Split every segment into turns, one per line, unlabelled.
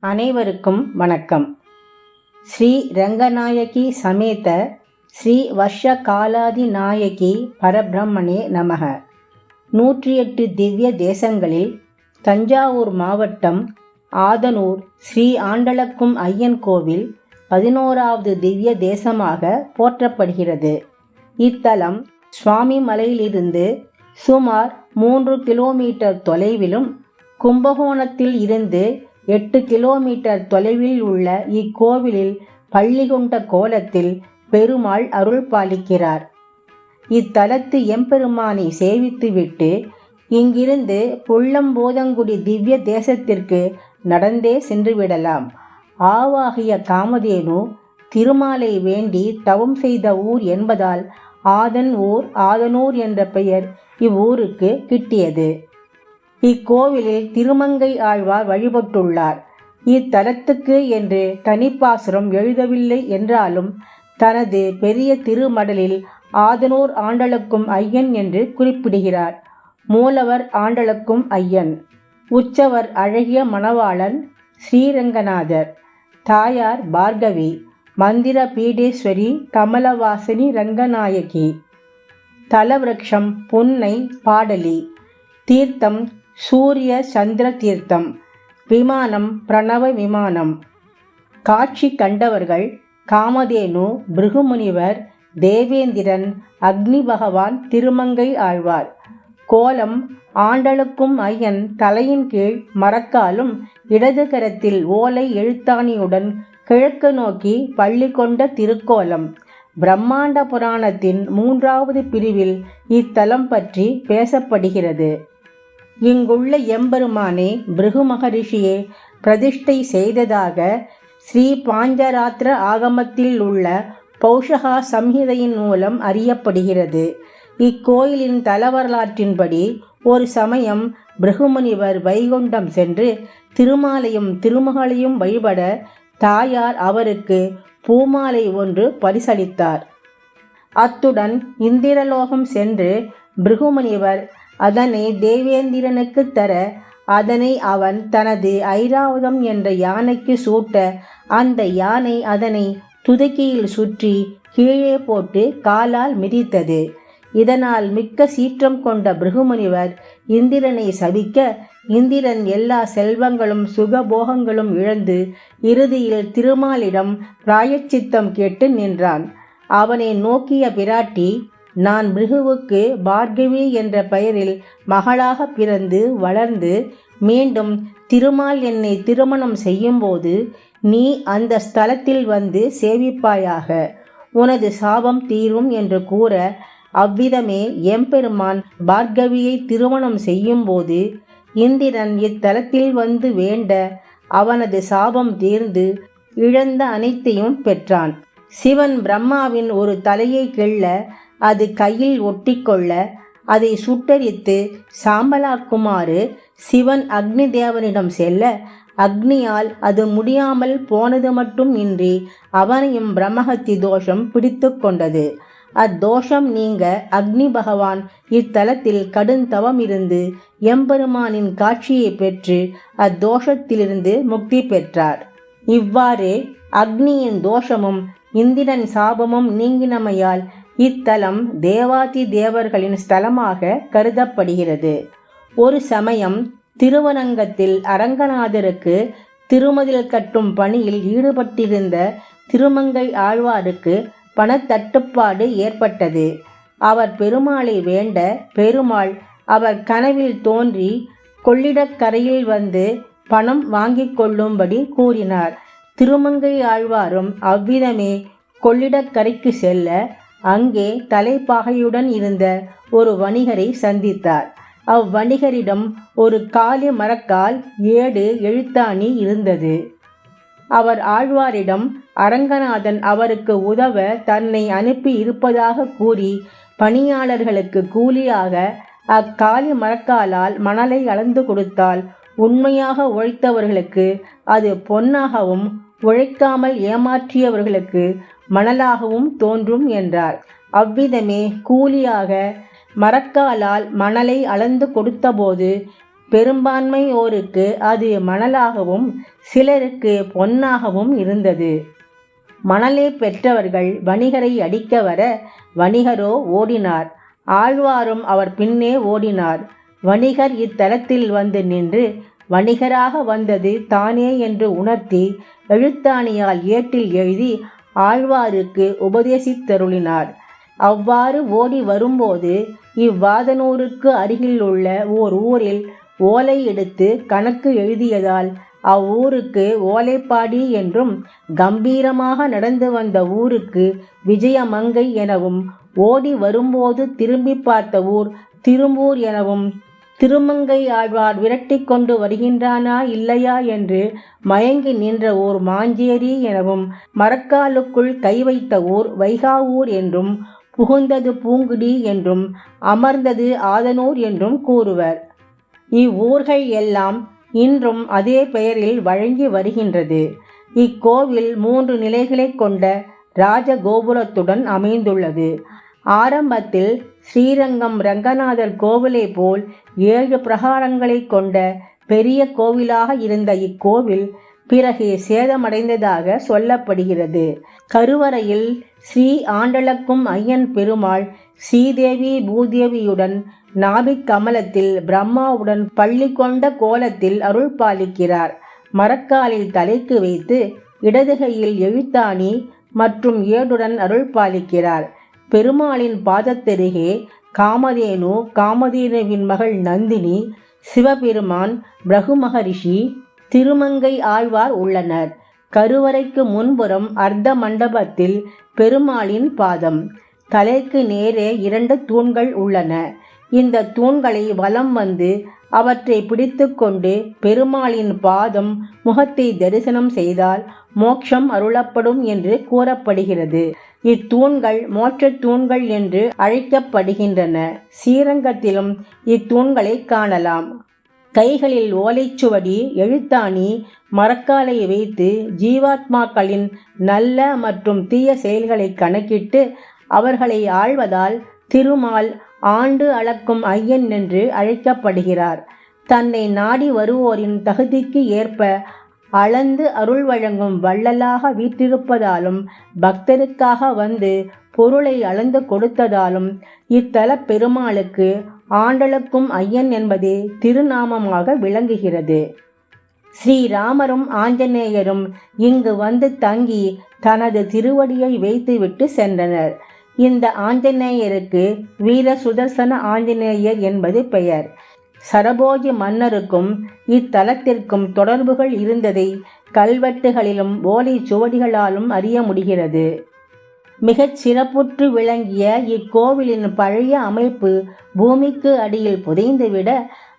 அனைவருக்கும் வணக்கம். ஸ்ரீ ரங்கநாயகி சமேத ஸ்ரீ வர்ஷ காலாதி நாயகி பரபிரம்மனே நமக. நூற்றி எட்டு திவ்ய தேசங்களில் தஞ்சாவூர் மாவட்டம் ஆதனூர் ஸ்ரீ ஆண்டளக்கும் ஐயன் கோவில் பதினோராவது திவ்ய தேசமாக போற்றப்படுகிறது. இத்தலம் சுவாமி மலையிலிருந்து சுமார் மூன்று கிலோமீட்டர் தொலைவிலும் கும்பகோணத்தில் இருந்து எட்டு கிலோமீட்டர் தொலைவில் உள்ள இக்கோவிலில் பள்ளி கொண்ட கோலத்தில் பெருமாள் அருள் பாலிக்கிறார் இத்தலத்து எம்பெருமானை சேவித்துவிட்டு இங்கிருந்து புள்ளம்போதங்குடி திவ்ய தேசத்திற்கு நடந்தே சென்று விடலாம் ஆவாகிய காமதேனு திருமாலை வேண்டி தவம் செய்த ஊர் என்பதால் ஆதன் ஊர் ஆதனூர் என்ற பெயர் இவ்வூருக்கு கிட்டியது. இக்கோவிலில் திருமங்கை ஆழ்வார் வழிபட்டுள்ளார். இத்தலத்துக்கு என்று தனிப்பாசுரம் எழுதவில்லை என்றாலும் தனது பெரிய திருமடலில் ஆதனூர் ஆண்டளுக்கும் ஐயன் என்று குறிப்பிடுகிறார். மூலவர் ஆண்டளுக்கும் ஐயன். உற்சவர் அழகிய மணவாளன் ஸ்ரீரங்கநாதர். தாயார் பார்கவி. மந்திர பீடேஸ்வரி கமலவாசினி ரங்கநாயகி. தலவிருக்ஷம் புன்னை பாடலி. தீர்த்தம் சூரிய சந்திர தீர்த்தம். விமானம் பிரணவ விமானம். காட்சி கண்டவர்கள் காமதேனு பிருகுமுனிவர் தேவேந்திரன் அக்னி பகவான் திருமங்கை ஆழ்வார். கோலம் ஆண்டளுக்கும் ஐயன் தலையின் கீழ் மரக்காலும் இடது கரத்தில் ஓலை எழுத்தாணியுடன் கிழக்கு நோக்கி பள்ளி கொண்ட திருக்கோலம். பிரம்மாண்ட புராணத்தின் மூன்றாவது பிரிவில் இத்தலம் பற்றி பேசப்படுகிறது. இங்குள்ள எம்பெருமானே பிருகு மகரிஷியே பிரதிஷ்டை செய்ததாக ஸ்ரீ பாஞ்சராத்திர ஆகமத்தில் உள்ள பௌஷகா சம்ஹிதையின் மூலம் அறியப்படுகிறது. இக்கோயிலின் தலவரலாற்றின்படி ஒரு சமயம் பிருகுமுனிவர் வைகுண்டம் சென்று திருமாலையும் திருமகளையும் வழிபட தாயார் அவருக்கு பூமாலை ஒன்று பரிசளித்தார். அத்துடன் இந்திரலோகம் சென்று பிருகுமுனிவர் அதனை தேவேந்திரனுக்கு தர அதனை அவன் தனது ஐராவதம் என்ற யானைக்கு சூட்ட அந்த யானை அதனை துதுக்கியில் சுற்றி கீழே போட்டு காலால் மிதித்தது. இதனால் மிக்க சீற்றம் கொண்ட பிருகுமுனிவர் இந்திரனை சபிக்க இந்திரன் எல்லா செல்வங்களும் சுகபோகங்களும் இழந்து இறுதியில் திருமாலிடம் பிராயச்சித்தம் கேட்டு நின்றான். அவனை நோக்கிய பிராட்டி நான் மிருகுவுக்கு பார்கவி என்ற பெயரில் மகளாக பிறந்து வளர்ந்து மீண்டும் திருமால் என்னை திருமணம் செய்யும்போது நீ அந்த ஸ்தலத்தில் வந்து சேவிப்பாயாக. உனது சாபம் தீரும் என்று கூற அவ்விதமே எம்பெருமான் பார்கவியை திருமணம் செய்யும்போது இந்திரன் இத்தலத்தில் வந்து வேண்ட அவனது சாபம் தீர்ந்து இழந்த அனைத்தையும் பெற்றான். சிவன் பிரம்மாவின் ஒரு தலையை கிள்ள அது கையில் ஒட்டிக்கொள்ள அதை சுட்டரித்து சாம்பலாக்குமாறு சிவன் அக்னி தேவனிடம் செல்ல அக்னியால் அது முடியாமல் போனது மட்டும் இன்றி அவனையும் பிரம்மஹத்தி தோஷம் பிடித்து கொண்டது. அத்தோஷம் நீங்க அக்னி பகவான் இத்தலத்தில் கடுந்தவம் இருந்து எம்பெருமானின் காட்சியை பெற்று அத்தோஷத்திலிருந்து முக்தி பெற்றார். இவ்வாறு அக்னியின் தோஷமும் இந்திரன் சாபமும் நீங்கினமையால் இத்தலம் தேவாதி தேவர்களின் ஸ்தலமாக கருதப்படுகிறது. ஒரு சமயம் திருவனங்கத்தில் அரங்கநாதருக்கு திருமதில் கட்டும் பணியில் ஈடுபட்டிருந்த திருமங்கை ஆழ்வாருக்கு பணத்தட்டுப்பாடு ஏற்பட்டது. அவர் பெருமாளை வேண்ட பெருமாள் அவர் கனவில் தோன்றி கொள்ளிடக்கரையில் வந்து பணம் வாங்கிக் கொள்ளும்படி கூறினார். திருமங்கை ஆழ்வாரும் அவ்விதமே கொள்ளிடக்கரைக்கு செல்ல அங்கே தலைப்பாகையுடன் இருந்த ஒரு வணிகரை சந்தித்தார். அவ்வணிகரிடம் ஒரு காலி மரக்கால் ஏடு எழுத்தாணி இருந்தது. அவர் ஆழ்வாரிடம் அரங்கநாதன் அவருக்கு உதவ தன்னை அனுப்பி இருப்பதாக கூறி பணியாளர்களுக்கு கூலியாக அக்காலி மரக்காலால் மணலை அளந்து கொடுத்தால் உண்மையாக உழைத்தவர்களுக்கு அது பொன்னாகவும் உழைக்காமல் ஏமாற்றியவர்களுக்கு மணலாகவும் தோன்றும் என்றார். அவ்விதமே கூலியாக மரக்காலால் மணலை அளந்து கொடுத்தபோது பெரும்பான்மையோருக்கு அது மணலாகவும் சிலருக்கு பொன்னாகவும் இருந்தது. மணலை பெற்றவர்கள் வணிகரை அடிக்க வர வணிகரோ ஓடினார். ஆழ்வாரும் அவர் பின்னே ஓடினார். வணிகர் இத்தலத்தில் வந்து நின்று வணிகராக வந்தது தானே என்று உணர்த்தி எழுத்தாணியால் ஏட்டில் எழுதி ஆழ்வாருக்கு உபதேசித்தருளினார். அவ்வாறு ஓடி வரும்போது இவ்வாதனூருக்கு அருகில் உள்ள ஓர் ஊரில் ஓலை எடுத்து கணக்கு எழுதியதால் அவ்வூருக்கு ஓலைப்பாடி என்றும் கம்பீரமாக நடந்து வந்த ஊருக்கு விஜயமங்கை எனவும் ஓடி வரும்போது திரும்பி பார்த்த ஊர் திரும்பூர் எனவும் திருமங்கை ஆழ்வார் விரட்டி கொண்டு வருகின்றானா இல்லையா என்று மயங்கி நின்ற ஊர் மாஞ்சேரி எனவும் மரக்காலுக்குள் கை வைத்த ஊர் வைகாவூர் என்றும் புகுந்தது பூங்குடி என்றும் அமர்ந்தது ஆதனூர் என்றும் கூறுவர். இவ்வூர்கள் எல்லாம் இன்றும் அதே பெயரில் வழங்கி வருகின்றது. இக்கோவில் மூன்று நிலைகளை கொண்ட ராஜகோபுரத்துடன் அமைந்துள்ளது. ஆரம்பத்தில் ஸ்ரீரங்கம் ரங்கநாதர் கோவிலை போல் ஏழு பிரகாரங்களை கொண்ட பெரிய கோவிலாக இருந்த இக்கோவில் பிறகு சேதமடைந்ததாக சொல்லப்படுகிறது. கருவறையில் ஸ்ரீ ஆண்டளக்கும் ஐயன் பெருமாள் ஸ்ரீதேவி பூதேவியுடன் நாபிக் கமலத்தில் பிரம்மாவுடன் பள்ளி கொண்ட கோலத்தில் அருள் பாலிக்கிறார். மரக்காலில் தலைக்கு வைத்து இடதுகையில் எழுத்தாணி மற்றும் ஏடுடன் அருள் பாலிக்கிறார். பெருமாளின் பாதத்தருகே காமதேனு காமதேனுவின் மகள் நந்தினி சிவபெருமான் பிரகு மகரிஷி திருமங்கை ஆழ்வார் உள்ளனர். கருவறைக்கு முன்புறம் அர்த்த மண்டபத்தில் பெருமாளின் பாதம். தலைக்கு நேரே இரண்டு தூண்கள் உள்ளன. இந்த தூண்களை வலம் வந்து அவற்றை பிடித்து கொண்டு பெருமாளின் பாதம் முகத்தை தரிசனம் செய்தால் மோட்சம் அருளப்படும் என்று கூறப்படுகிறது. இத்தூண்கள் மோட்ச தூண்கள் என்று அழைக்கப்படுகின்றன. ஸ்ரீரங்கத்திலும் இத்தூண்களை காணலாம். கைகளில் ஓலைச்சுவடி எழுத்தாணி மரக்காலை வைத்து ஜீவாத்மாக்களின் நல்ல மற்றும் தீய செயல்களை கணக்கிட்டு அவர்களை ஆழ்வதால் திருமால் ஆண்டு அளக்கும் ஐயன் என்று அழைக்கப்படுகிறார். தன்னை நாடி வருவோரின் தகுதிக்கு ஏற்ப அளந்து அருள் வழங்கும் வள்ளலாக வீற்றிருப்பதாலும் பக்தருக்காக வந்து பொருளை அளந்து கொடுத்ததாலும் இத்தல பெருமாளுக்கு ஆண்டளுக்கும் ஐயன் என்பதே திருநாமமாக விளங்குகிறது. ஸ்ரீராமரும் ஆஞ்சநேயரும் இங்கு வந்து தங்கி தனது திருவடியை வைத்துவிட்டு சென்றனர். இந்த ஆஞ்சநேயருக்கு வீர சுதர்சன ஆஞ்சநேயர் என்பது பெயர். சரபோஜி மன்னருக்கும் இத்தலத்திற்கும் தொடர்புகள் இருந்ததை கல்வெட்டுகளிலும் ஓலை சுவடிகளாலும் அறிய முடிகிறது. மிகச் சிறப்புற்று விளங்கிய இக்கோவிலின் பழைய அமைப்பு பூமிக்கு அடியில் புதைந்துவிட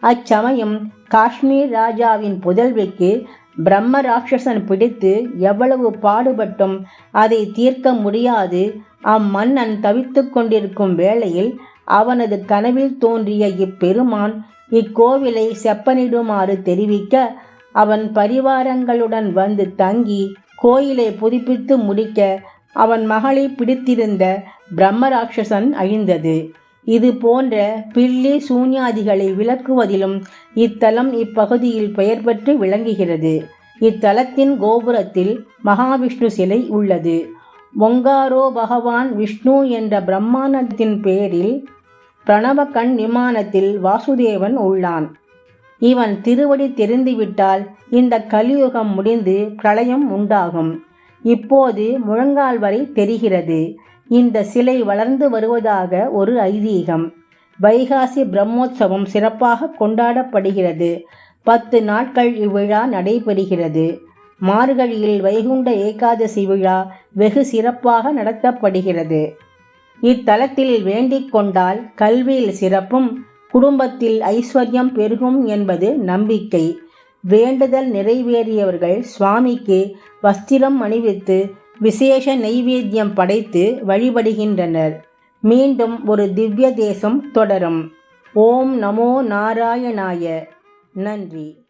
அச்சமயம் காஷ்மீர் ராஜாவின் புதல்விக்கு பிரம்ம ராட்சசன் பிடித்து எவ்வளவு பாடுபட்டும் அதை தீர்க்க முடியாது. அம்மன்னன் தவித்து கொண்டிருக்கும் வேளையில் அவனது கனவில் தோன்றிய இப்பெருமான் இக்கோவிலை செப்பனிடுமாறு தெரிவிக்க அவன் பரிவாரங்களுடன் வந்து தங்கி கோயிலை புதுப்பித்து முடிக்க அவன் மகளை பிடித்திருந்த பிரம்மராட்சசன் அழிந்தது. இது போன்ற பில்லி சூன்யாதிகளை விளக்குவதிலும் இத்தலம் இப்பகுதியில் பெயர் பெற்று விளங்குகிறது. இத்தலத்தின் கோபுரத்தில் மகாவிஷ்ணு சிலை உள்ளது. ஒங்காரோ பகவான் விஷ்ணு என்ற பிரம்மாண்டத்தின் பேரில் பிரணவக்கண் விமானத்தில் வாசுதேவன் உள்ளான். இவன் திருவடி தெரிந்துவிட்டால் இந்த கலியுகம் முடிந்து பிரளயம் உண்டாகும். இப்போது முழங்கால் வரை தெரிகிறது. இந்த சிலை வளர்ந்து வருவதாக ஒரு ஐதீகம். வைகாசி பிரம்மோற்சவம் சிறப்பாக கொண்டாடப்படுகிறது. பத்து நாட்கள் இவ்விழா நடைபெறுகிறது. மார்கழியில் வைகுண்ட ஏகாதசி விழா வெகு சிறப்பாக நடத்தப்படுகிறது. இத்தலத்தில் வேண்டிக் கொண்டால் கல்வியில் சிறப்பும் குடும்பத்தில் ஐஸ்வர்யம் பெருகும் என்பது நம்பிக்கை. வேண்டுதல் நிறைவேறியவர்கள் சுவாமிக்கு வஸ்திரம் அணிவித்து விசேஷ நைவேத்தியம் படைத்து வழிபடுகின்றனர். மீண்டும் ஒரு திவ்ய தேசம் தொடரும். ஓம் நமோ நாராயணாய. நன்றி.